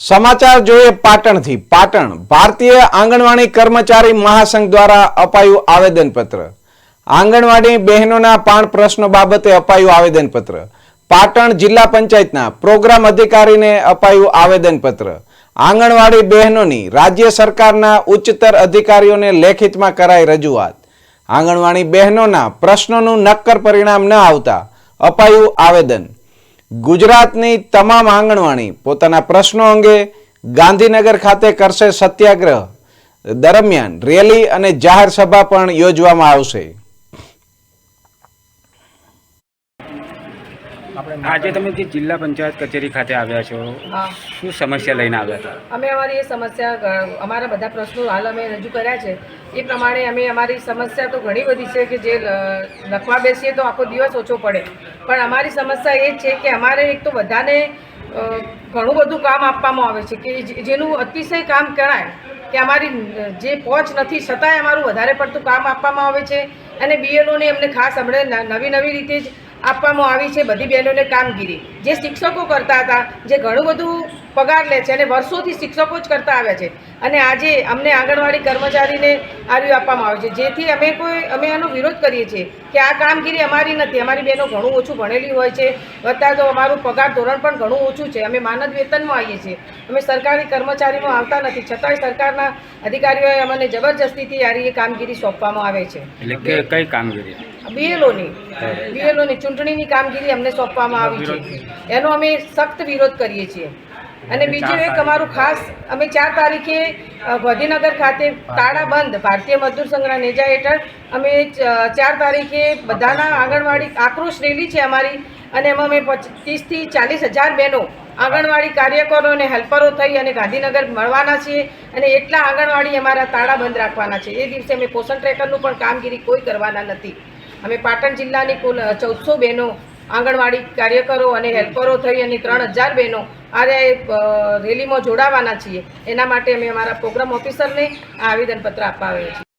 સમાચાર જોઈએ પાટણથી. પાટણ, ભારતીય આંગણવાડી કર્મચારી મહાસંઘ દ્વારા અપાયું આવેદનપત્ર. આંગણવાડી બહેનોના પાણ પ્રશ્નો બાબતે અપાયું આવેદનપત્ર. પાટણ જિલ્લા પંચાયતના પ્રોગ્રામ અધિકારીને અપાયું આવેદનપત્ર. આંગણવાડી બહેનોની રાજ્ય સરકારના ઉચ્ચતર અધિકારીઓને લેખિતમાં કરાઈ રજૂઆત. આંગણવાડી બહેનોના પ્રશ્નોનું નક્કર પરિણામ ન આવતા અપાયું આવેદન. ગુજરાતની તમામ આંગણવાડી પોતાના પ્રશ્નો અંગે ગાંધીનગર ખાતે કરશે સત્યાગ્રહ. દરમિયાન રેલી અને જાહેર સભા પણ યોજવામાં આવશે. આજે તમે જે જિલ્લા પંચાયત કચેરી ખાતે આવ્યા છો શું સમસ્યા લઈને આવ્યા હતા? અમે અમારી એ સમસ્યા અમારા બધા પ્રશ્નો હાલ અમે રજૂ કર્યા છે. એ પ્રમાણે અમે અમારી સમસ્યા તો ઘણી બધી છે કે જે લખવા બેસીએ તો આખો દિવસ ઓછો પડે. પણ અમારી સમસ્યા એ છે કે અમારે એક તો બધાને ઘણું બધું કામ આપવામાં આવે છે કે જેનું અતિશય કામ કરાય કે અમારી જે પહોંચ નથી છતાંય અમારું વધારે પડતું કામ આપવામાં આવે છે. અને બીએલઓને એમને ખાસ હમણાં નવી નવી રીતે જ આપવામાં આવી છે બધી બહેનોને કામગીરી. જે શિક્ષકો કરતા હતા જે ઘણું બધું પગાર લે છે અને વર્ષોથી શિક્ષકો જ કરતા આવ્યા છે. અને આજે અમને આંગણવાડી કર્મચારીને આવ્યું આપવામાં આવે છે. જેથી અમે કોઈ અમે એનો વિરોધ કરીએ છીએ કે આ કામગીરી અમારી નથી. અમારી બહેનો ઘણું ઓછું ભણેલી હોય છે. વત્તા તો અમારું પગાર ધોરણ પણ ઘણું ઓછું છે. અમે માનદ વેતનમાં આવીએ છીએ. અમે સરકારી કર્મચારીમાં આવતા નથી. છતાંય સરકારના અધિકારીઓએ અમને જબરજસ્તીથી આરી કામગીરી સોંપવામાં આવે છે. એટલે કે કઈ કામગીરી? બીએલઓની. બીએલઓની ચૂંટણીની કામગીરી અમને સોંપવામાં આવી છે. એનો અમે સખ્ત વિરોધ કરીએ છીએ. અને બીજું એક અમારું ખાસ અમે ચાર તારીખે ગાંધીનગર ખાતે તાળાબંધ ભારતીય મજદૂર સંઘના નેજા હેઠળ અમે ચાર તારીખે બધાના આંગણવાડી આક્રોશ રેલી છે અમારી અને એમાં અમે ત્રીસથી ચાલીસ હજાર બહેનો આંગણવાડી કાર્યકરો અને હેલ્પરો થઈ અને ગાંધીનગર મળવાના છીએ અને એટલા આંગણવાડી અમારા તાળાબંધ રાખવાના છે. એ દિવસે અમે પોષણ ટ્રેકરનું પણ કામગીરી કોઈ કરવાના નથી. અમે પાટણ જિલ્લાની કુલ ચૌદસો બહેનો આંગણવાડી કાર્યકરો અને હેલ્પરો થઈ અને ત્રણ હજાર બહેનો આ રેલીમાં જોડાવાના છીએ. એના માટે અમે અમારા પ્રોગ્રામ ઓફિસરને આ આવેદનપત્ર આપવા આવ્યા છીએ.